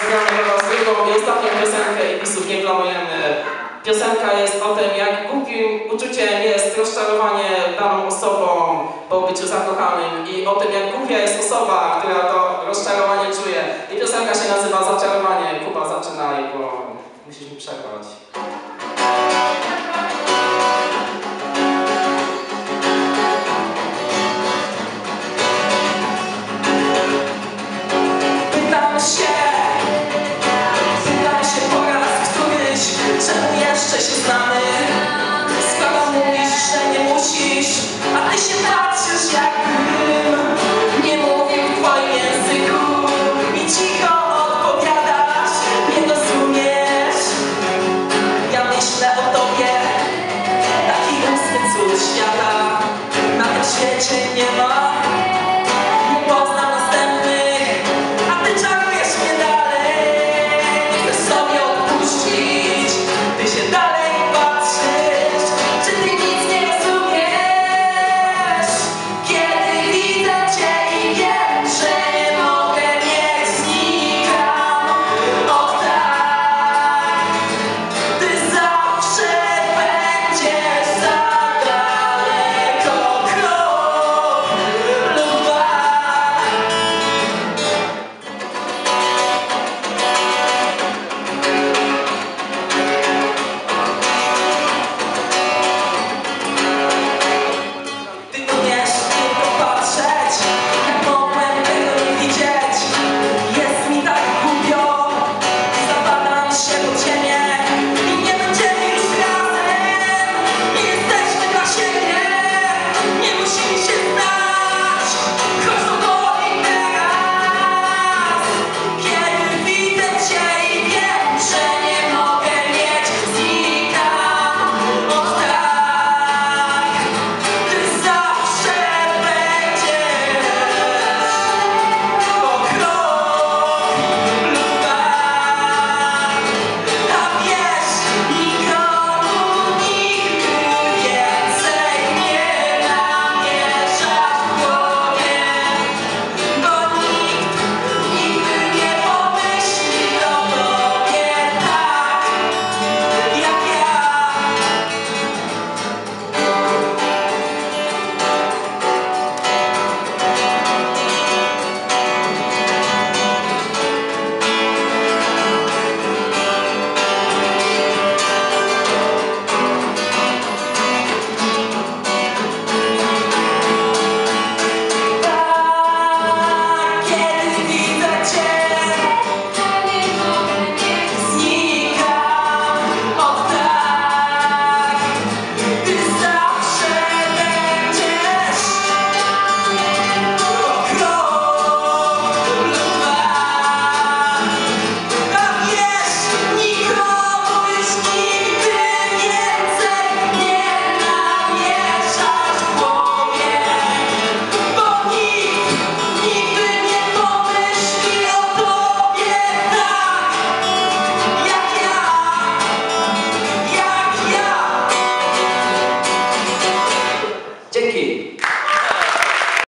Was drugą i ostatnią piosenkę i pisów nie planujemy. Piosenka jest o tym, jak głupim uczuciem jest rozczarowanie daną osobą po byciu zakochanym i o tym, jak głupia jest osoba, która to rozczarowanie czuje. I piosenka się nazywa Zaczarowanie. Kuba, zaczynaj, bo musisz mi przerwać. Cię nie ma